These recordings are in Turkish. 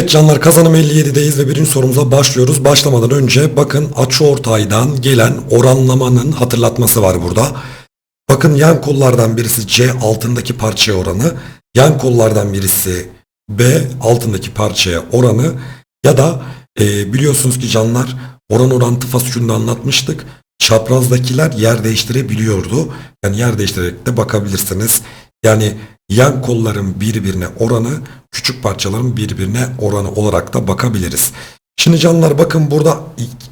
Evet canlar kazanım 57'deyiz ve birinci sorumuza başlıyoruz. Başlamadan önce bakın açıortaydan gelen oranlamanın hatırlatması var burada. Bakın yan kollardan birisi C altındaki parçaya oranı, yan kollardan birisi B altındaki parçaya oranı ya da e, biliyorsunuz ki canlar oran orantı fasikülünde anlatmıştık. Çaprazdakiler yer değiştirebiliyordu. Yani yer değiştirerek de bakabilirsiniz. Yani yan kolların birbirine oranı, küçük parçaların birbirine oranı olarak da bakabiliriz. Şimdi canlar bakın burada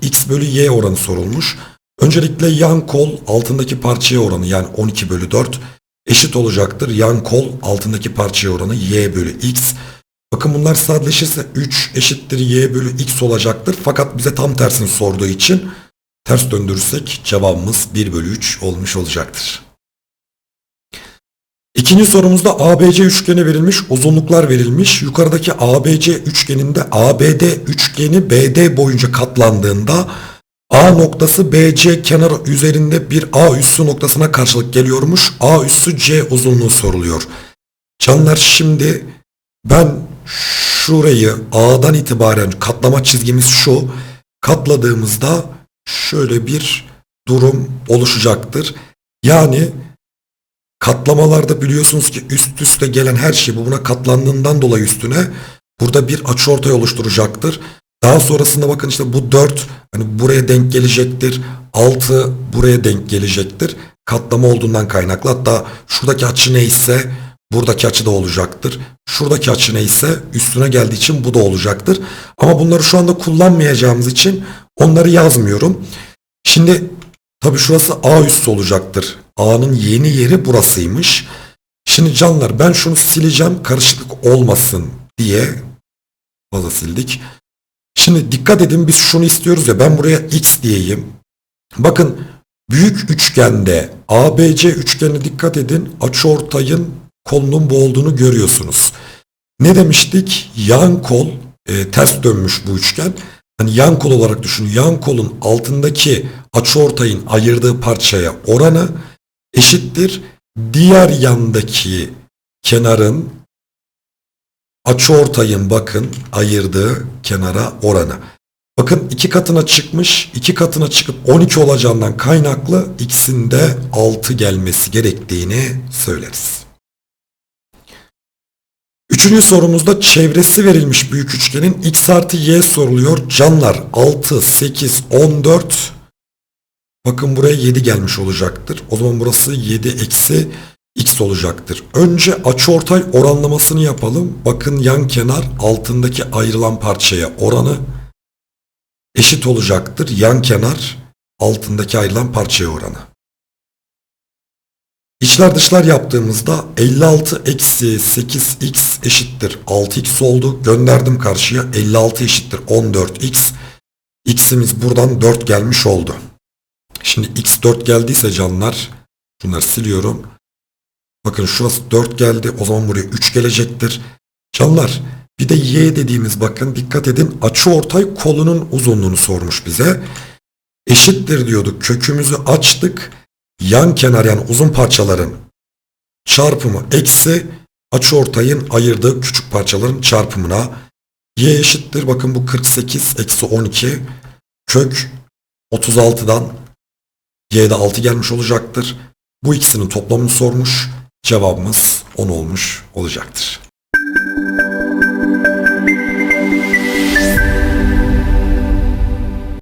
x bölü y oranı sorulmuş. Öncelikle yan kol altındaki parçaya oranı yani 12 bölü 4 eşit olacaktır. Yan kol altındaki parçaya oranı y bölü x. Bakın bunlar sadeleşirse 3 eşittir y bölü x olacaktır. Fakat bize tam tersini sorduğu için ters döndürürsek cevabımız 1 bölü 3 olmuş olacaktır. İkinci sorumuzda ABC üçgeni verilmiş, uzunluklar verilmiş. Yukarıdaki ABC üçgeninde ABD üçgeni BD boyunca katlandığında A noktası BC kenarı üzerinde bir A üssü noktasına karşılık geliyormuş. A üssü C uzunluğu soruluyor. Canlar şimdi ben şurayı A'dan itibaren katlama çizgimiz şu. Katladığımızda şöyle bir durum oluşacaktır. Yani Katlamalarda biliyorsunuz ki üst üste gelen her şey bu buna katlandığından dolayı üstüne burada bir açıortay oluşturacaktır. Daha sonrasında bakın işte bu 4 hani buraya denk gelecektir. 6 buraya denk gelecektir. Katlama olduğundan kaynaklı. Hatta şuradaki açı neyse buradaki açı da olacaktır. Şuradaki açı neyse üstüne geldiği için bu da olacaktır. Ama bunları şu anda kullanmayacağımız için onları yazmıyorum. Şimdi tabii şurası A üssü olacaktır. A'nın yeni yeri burasıymış. Şimdi canlar ben şunu sileceğim karışıklık olmasın diye fazla sildik. Şimdi dikkat edin biz şunu istiyoruz ya ben buraya x diyeyim. Bakın büyük üçgende ABC üçgenine dikkat edin açıortayın kolunun bu olduğunu görüyorsunuz. Ne demiştik? Yan kol e, ters dönmüş bu üçgen. Yani yan kol olarak düşünün. Yan kolun altındaki açıortayın ayırdığı parçaya oranı eşittir diğer yandaki kenarın açıortayın bakın ayırdığı kenara oranı. Bakın iki katına çıkmış, iki katına çıkıp 12 olacağından kaynaklı ikisinde 6 gelmesi gerektiğini söyleriz. Üçüncü sorumuzda çevresi verilmiş büyük üçgenin x artı y soruluyor. Canlar 6, 8, 14, Bakın buraya 7 gelmiş olacaktır. O zaman burası 7 eksi x olacaktır. Önce açıortay oranlamasını yapalım. Bakın yan kenar altındaki ayrılan parçaya oranı eşit olacaktır. Yan kenar altındaki ayrılan parçaya oranı. İçler dışlar yaptığımızda 56 eksi 8x eşittir 6x oldu. Gönderdim karşıya 56 eşittir 14x. X'imiz buradan 4 gelmiş oldu. Şimdi x4 geldiyse canlar bunları siliyorum. Bakın şurası 4 geldi. O zaman buraya 3 gelecektir. Canlar bir de y dediğimiz bakın dikkat edin açı ortay kolunun uzunluğunu sormuş bize. Eşittir diyorduk. Kökümüzü açtık. Yan kenar yani uzun parçaların çarpımı eksi açı ortayın ayırdığı küçük parçaların çarpımına y eşittir. Bakın bu 48 eksi 12 kök 36'dan Y'de 6 gelmiş olacaktır. Bu ikisinin toplamını sormuş. Cevabımız 10 olmuş olacaktır.